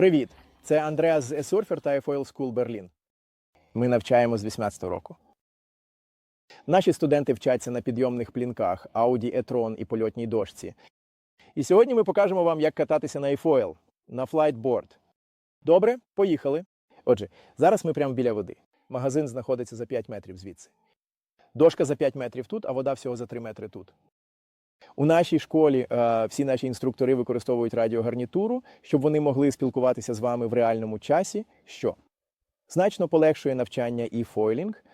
Привіт! Це Андреас з eSurfer та eFoil School Berlin. Ми навчаємо з 18 року. Наші студенти вчаться на підйомних плінках Audi e-tron і польотній дошці. І сьогодні ми покажемо вам, як кататися на eFoil, на флайтборд. Добре, поїхали. Отже, зараз ми прямо біля води. Магазин знаходиться за 5 метрів звідси. Дошка за 5 метрів тут, а вода всього за 3 метри тут. У нашій школі е, всі наші інструктори використовують радіогарнітуру, щоб вони могли спілкуватися з вами в реальному часі, що значно полегшує навчання і фойлінг.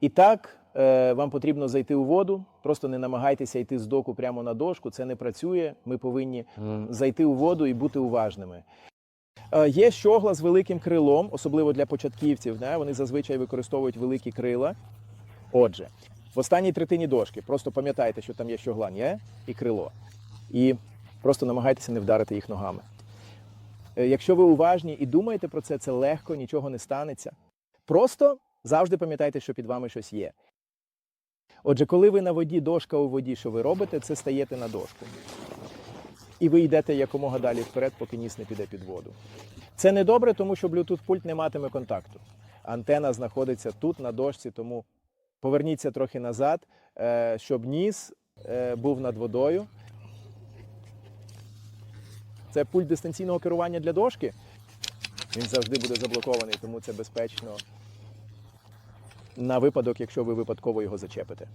І так, е, вам потрібно зайти у воду, просто не намагайтеся йти з доку прямо на дошку, це не працює. Ми повинні зайти у воду і бути уважними. Е, Є щогла з великим крилом, особливо для початківців. Вони зазвичай використовують великі крила. Отже, в останній третині дошки просто пам'ятайте, що там є щогла є і крило. І просто намагайтеся не вдарити їх ногами. Е, Якщо ви уважні і думаєте про це, це легко, нічого не станеться. Просто завжди пам'ятайте, що під вами щось є. Отже, коли ви на воді, дошка у воді, що ви робите, це стаєте на дошку. І ви йдете якомога далі вперед, поки ніс не піде під воду. Це не добре, тому що Bluetooth пульт не матиме контакту. Антена знаходиться тут на дошці, тому поверніться трохи назад, е, щоб ніс е, був над водою. Це пульт дистанційного керування для дошки. Він завжди буде заблокований, тому це безпечно на випадок, якщо ви випадково його зачепите.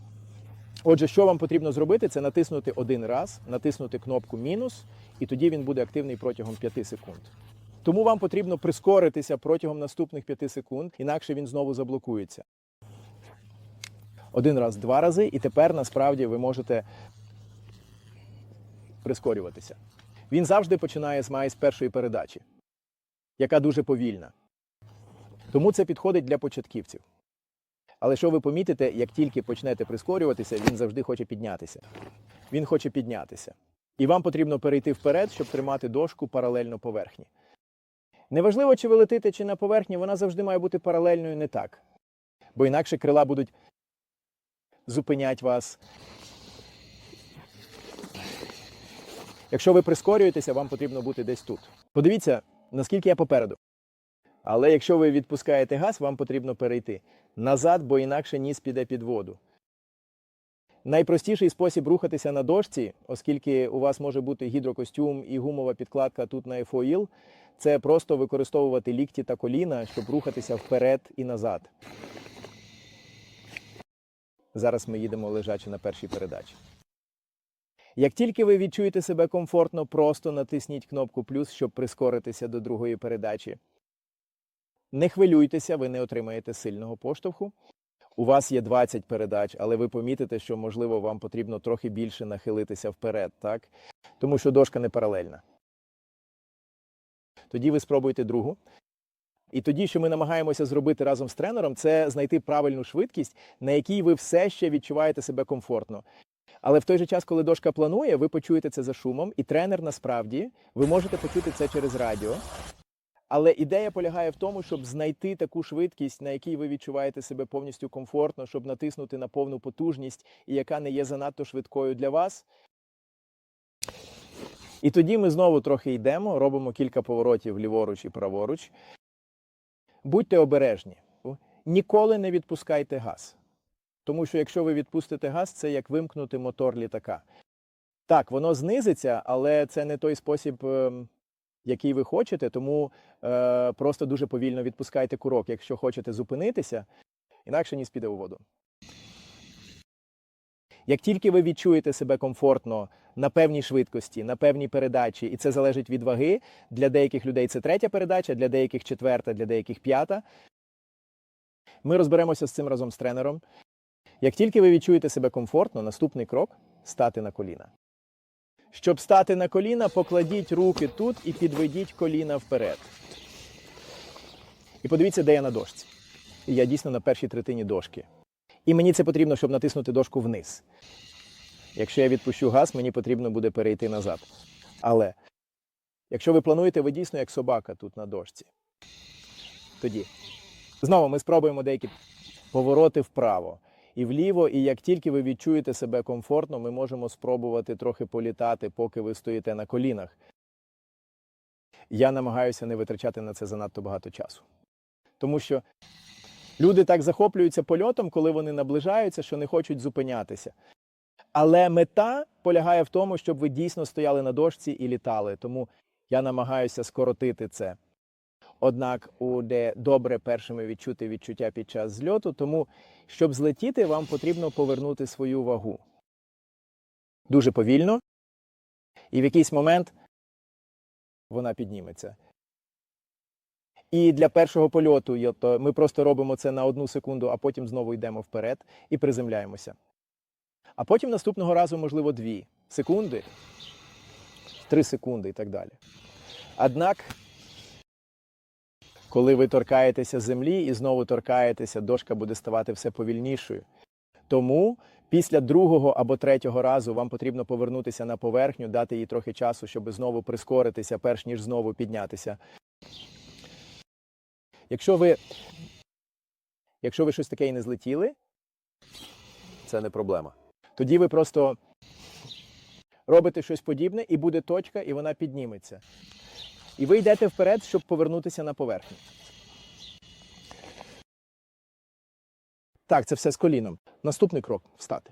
Отже, що вам потрібно зробити, це натиснути один раз, натиснути кнопку мінус, і тоді він буде активний протягом 5 секунд. Тому вам потрібно прискоритися протягом наступних 5 секунд, інакше він знову заблокується. Один раз, два рази, і тепер насправді ви можете прискорюватися. Він завжди починає з має з першої передачі, яка дуже повільна. Тому це підходить для початківців. Але що ви помітите, як тільки почнете прискорюватися, він завжди хоче піднятися. Він хоче піднятися. І вам потрібно перейти вперед, щоб тримати дошку паралельно поверхні. Неважливо, чи ви летите, чи на поверхні, вона завжди має бути паралельною не так. Бо інакше крила будуть зупинять вас. Якщо ви прискорюєтеся, вам потрібно бути десь тут. Подивіться, наскільки я попереду. Але якщо ви відпускаєте газ, вам потрібно перейти назад, бо інакше ніс піде під воду. Найпростіший спосіб рухатися на дошці, оскільки у вас може бути гідрокостюм і гумова підкладка тут на FOIL, це просто використовувати лікті та коліна, щоб рухатися вперед і назад. Зараз ми їдемо лежачи на першій передачі. Як тільки ви відчуєте себе комфортно, просто натисніть кнопку плюс, щоб прискоритися до другої передачі. Не хвилюйтеся, ви не отримаєте сильного поштовху. У вас є 20 передач, але ви помітите, що, можливо, вам потрібно трохи більше нахилитися вперед, так? Тому що дошка не паралельна. Тоді ви спробуйте другу. І тоді, що ми намагаємося зробити разом з тренером, це знайти правильну швидкість, на якій ви все ще відчуваєте себе комфортно. Але в той же час, коли дошка планує, ви почуєте це за шумом, і тренер насправді ви можете почути це через радіо. Але ідея полягає в тому, щоб знайти таку швидкість, на якій ви відчуваєте себе повністю комфортно, щоб натиснути на повну потужність, і яка не є занадто швидкою для вас. І тоді ми знову трохи йдемо, робимо кілька поворотів ліворуч і праворуч. Будьте обережні. Ніколи не відпускайте газ. Тому що якщо ви відпустите газ, це як вимкнути мотор літака. Так, воно знизиться, але це не той спосіб, ем, який ви хочете, тому е, просто дуже повільно відпускайте курок, якщо хочете зупинитися, інакше ніс піде у воду. Як тільки ви відчуєте себе комфортно на певній швидкості, на певній передачі, і це залежить від ваги, для деяких людей це третя передача, для деяких четверта, для деяких п'ята. Ми розберемося з цим разом з тренером. Як тільки ви відчуєте себе комфортно, наступний крок стати на коліна. Щоб стати на коліна, покладіть руки тут і підведіть коліна вперед. І подивіться, де я на дошці. Я дійсно на першій третині дошки. І мені це потрібно, щоб натиснути дошку вниз. Якщо я відпущу газ, мені потрібно буде перейти назад. Але якщо ви плануєте, ви дійсно як собака тут на дошці. Тоді знову ми спробуємо деякі повороти вправо і вліво, і як тільки ви відчуєте себе комфортно, ми можемо спробувати трохи політати, поки ви стоїте на колінах. я намагаюся не витрачати на це занадто багато часу. Тому що люди так захоплюються польотом, коли вони наближаються, що не хочуть зупинятися. Але мета полягає в тому, щоб ви дійсно стояли на дошці і літали. Тому я намагаюся скоротити це. Однак буде добре першими відчути відчуття під час зльоту, тому щоб злетіти, вам потрібно повернути свою вагу дуже повільно, і в якийсь момент вона підніметься. І для першого польоту є ми просто робимо це на одну секунду, а потім знову йдемо вперед і приземляємося. А потім наступного разу, можливо, дві секунди, три секунди і так далі. Однак, коли ви торкаєтеся землі і знову торкаєтеся, дошка буде ставати все повільнішою. Тому після другого або третього разу вам потрібно повернутися на поверхню, дати їй трохи часу, щоб знову прискоритися, перш ніж знову піднятися. Якщо ви, якщо ви щось таке і не злетіли, це не проблема. Тоді ви просто робите щось подібне, і буде точка, і вона підніметься. І ви йдете вперед, щоб повернутися на поверхню. Так, це все з коліном. Наступний крок встати.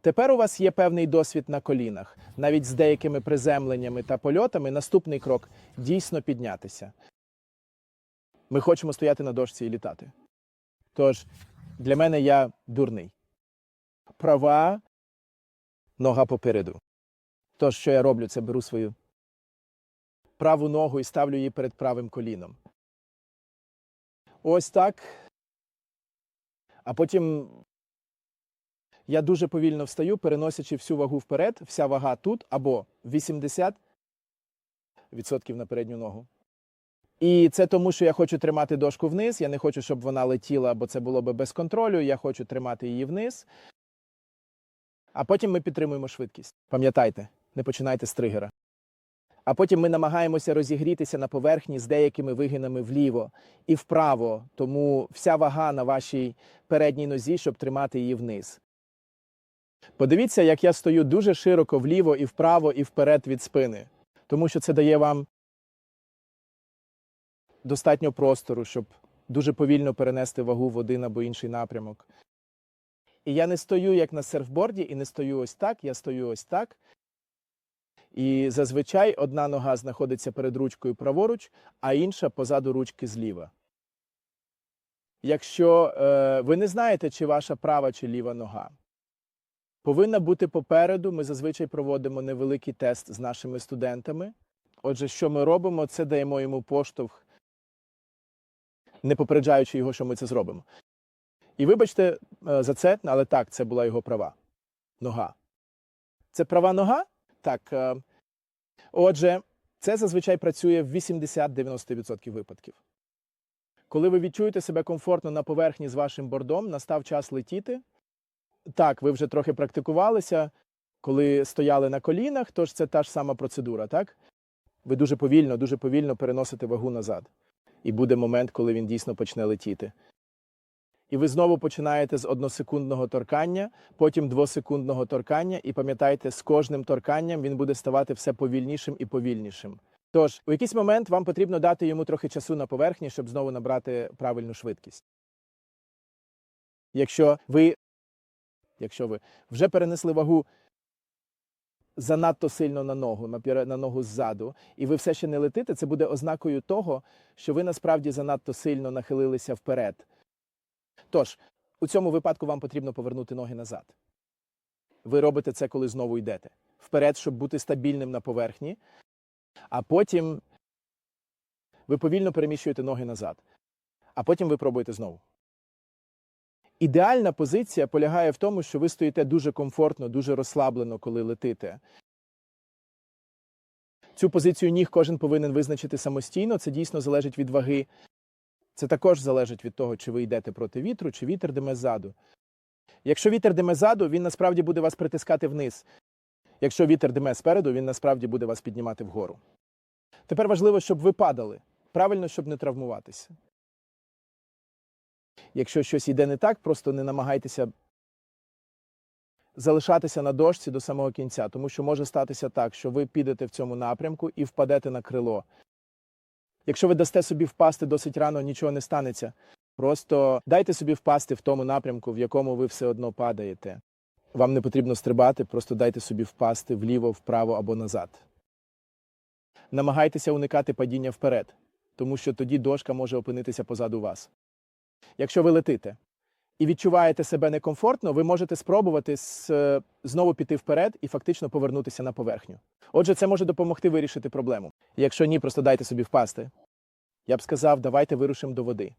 Тепер у вас є певний досвід на колінах. Навіть з деякими приземленнями та польотами наступний крок дійсно піднятися. Ми хочемо стояти на дошці і літати. Тож, для мене я дурний. Права нога попереду. Тож, що я роблю, це беру свою праву ногу і ставлю її перед правим коліном. Ось так. А потім я дуже повільно встаю, переносячи всю вагу вперед, вся вага тут або 80% на передню ногу. І це тому, що я хочу тримати дошку вниз. Я не хочу, щоб вона летіла, бо це було би без контролю. Я хочу тримати її вниз. А потім ми підтримуємо швидкість. Пам'ятайте, не починайте з тригера. А потім ми намагаємося розігрітися на поверхні з деякими вигинами вліво і вправо, тому вся вага на вашій передній нозі, щоб тримати її вниз. Подивіться, як я стою дуже широко вліво і вправо, і вперед від спини, тому що це дає вам достатньо простору, щоб дуже повільно перенести вагу в один або інший напрямок. І я не стою як на серфборді, і не стою ось так, я стою ось так. І зазвичай одна нога знаходиться перед ручкою праворуч, а інша позаду ручки зліва. Якщо е, ви не знаєте, чи ваша права чи ліва нога, повинна бути попереду. Ми зазвичай проводимо невеликий тест з нашими студентами. Отже, що ми робимо, це даємо йому поштовх, не попереджаючи його, що ми це зробимо. І вибачте е, за це, але так, це була його права. Нога. Це права нога? Так. е, Отже, це зазвичай працює в 80-90% випадків. Коли ви відчуєте себе комфортно на поверхні з вашим бордом, настав час летіти. Так, ви вже трохи практикувалися, коли стояли на колінах, тож це та ж сама процедура, так? Ви дуже повільно, дуже повільно переносите вагу назад. І буде момент, коли він дійсно почне летіти. І ви знову починаєте з односекундного торкання, потім двосекундного торкання, і пам'ятайте, з кожним торканням він буде ставати все повільнішим і повільнішим. Тож, у якийсь момент вам потрібно дати йому трохи часу на поверхні, щоб знову набрати правильну швидкість. Якщо ви, якщо ви вже перенесли вагу занадто сильно на ногу, на ногу ззаду, і ви все ще не летите, це буде ознакою того, що ви насправді занадто сильно нахилилися вперед. Тож, у цьому випадку вам потрібно повернути ноги назад. Ви робите це, коли знову йдете. Вперед, щоб бути стабільним на поверхні, а потім ви повільно переміщуєте ноги назад. А потім ви пробуєте знову. Ідеальна позиція полягає в тому, що ви стоїте дуже комфортно, дуже розслаблено, коли летите. Цю позицію ніг кожен повинен визначити самостійно. Це дійсно залежить від ваги. Це також залежить від того, чи ви йдете проти вітру, чи вітер дме ззаду. Якщо вітер дме ззаду, він насправді буде вас притискати вниз. Якщо вітер дме спереду, він насправді буде вас піднімати вгору. Тепер важливо, щоб ви падали. Правильно, щоб не травмуватися. Якщо щось йде не так, просто не намагайтеся залишатися на дошці до самого кінця, тому що може статися так, що ви підете в цьому напрямку і впадете на крило. Якщо ви дасте собі впасти досить рано, нічого не станеться. Просто дайте собі впасти в тому напрямку, в якому ви все одно падаєте. Вам не потрібно стрибати, просто дайте собі впасти вліво, вправо або назад. Намагайтеся уникати падіння вперед, тому що тоді дошка може опинитися позаду вас. Якщо ви летите і відчуваєте себе некомфортно, ви можете спробувати е, знову піти вперед і фактично повернутися на поверхню. Отже, це може допомогти вирішити проблему. Якщо ні, просто дайте собі впасти. Я б сказав, давайте вирушимо до води.